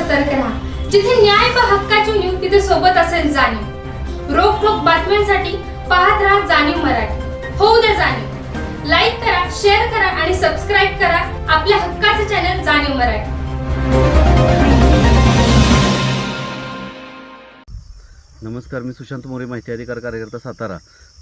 सतर्क राहा. जिथे न्याय व हक्काची न्यूज तिथे सोबत असेल जाणीव. रोख ठोक बातम्यांसाठी पाहत राहा जाणीव मराठी. होऊ द्या जाणीव. लाईक करा शेअर करा आणि सबस्क्राईब करा आपल्या हक्काचे चॅनल जाणीव मराठी. नमस्कार मी सुशांत मोरे माहिती अधिकार कार्यकर्ता सातारा.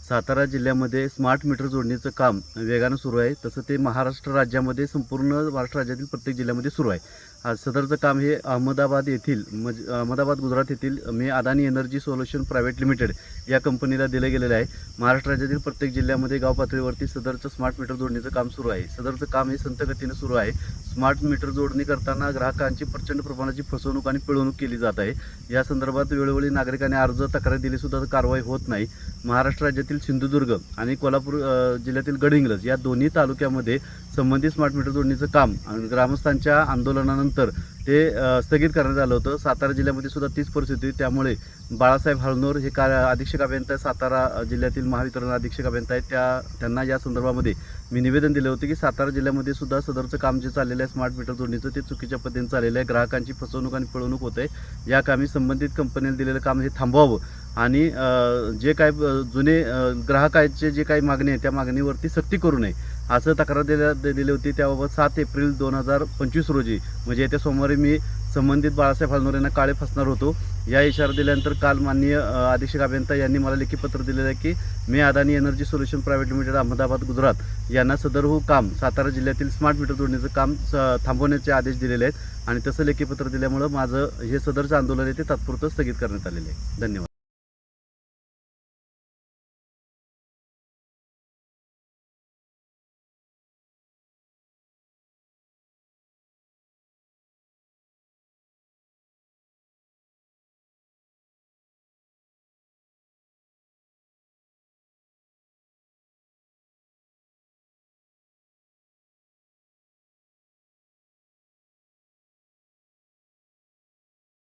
सातारा जिल्ह्यामध्ये स्मार्ट मीटर जोडणीचं काम वेगानं सुरू आहे. तसं ते महाराष्ट्र राज्यामध्ये संपूर्ण महाराष्ट्र राज्यातील प्रत्येक जिल्ह्यामध्ये सुरू आहे. आज सदरचं काम हे अहमदाबाद येथील म्हणजे अहमदाबाद गुजरात येथील मी Adani energy solution private limited या कंपनीला दिलं गेलेलं आहे. महाराष्ट्र राज्यातील प्रत्येक जिल्ह्यामध्ये गाव पातळीवरती सदरचं स्मार्ट मीटर जोडणीचं काम सुरू आहे. सदरचं काम हे संत गतीनं सुरू आहे. स्मार्ट मीटर जोडणी करताना ग्राहकांची प्रचंड प्रमाणाची फसवणूक आणि पिळवणूक केली जात आहे. या संदर्भात वेळोवेळी नागरिकांनी अर्ज तक्रार दिली सुद्धा कारवाई होत नाही. महाराष्ट्र राज्यातील सिंधुदुर्ग आणि कोल्हापूर जिल्ह्यातील गडहिंग्लज या दोन्ही तालुक्यामध्ये संबंधित स्मार्ट मीटर जोडणीचं काम आणि ग्रामस्थांच्या आंदोलनानंतर ते स्थगित करण्यात आलं होतं. सातारा जिल्ह्यामध्ये सुद्धा तीच परिस्थिती होती. त्यामुळे बाळासाहेब हळनोर हे का अधीक्षक अभियंता सातारा जिल्ह्यातील महावितरण अधीक्षक अभियंता आहेत. त्या त्यांना या संदर्भामध्ये मी निवेदन दिलं होतं की सातारा जिल्ह्यामध्ये सुद्धा सदरचं काम जे चाललेलं आहे स्मार्ट मीटर जोडणीचं ते चुकीच्या पद्धतीने चाललेलं आहे. ग्राहकांची फसवणूक आणि पिळवणूक होत आहे. या कामी संबंधित कंपनीला दिलेलं काम हे थांबवावं. आणि जे काय जुने ग्राहकाचे जे काही मागणी आहे त्या मागणीवरती सक्ती करू नये. असं तक्रार दिल्या दिली होती. त्याबाबत सात एप्रिल दोन हजार पंचवीस रोजी म्हणजे येत्या सोमवारी मी संबंधित बाळासाहेब फालनोर यांना काळे फसणार होतो. या इशारा दिल्यानंतर काल माननीय अधीक्षक अभियंता यांनी मला लेखी पत्र दिलेलं आहे की मी Adani energy solution private limited Ahmedabad Gujarat यांना सदरहू काम सातारा जिल्ह्यातील स्मार्ट मीटर जोडणीचं काम स- थांबवण्याचे आदेश दिलेले आहेत. आणि तसं लेखी पत्र दिल्यामुळं माझं हे सदरचं आंदोलन आहे ते तात्पुरतं स्थगित करण्यात आलेलं आहे. धन्यवाद.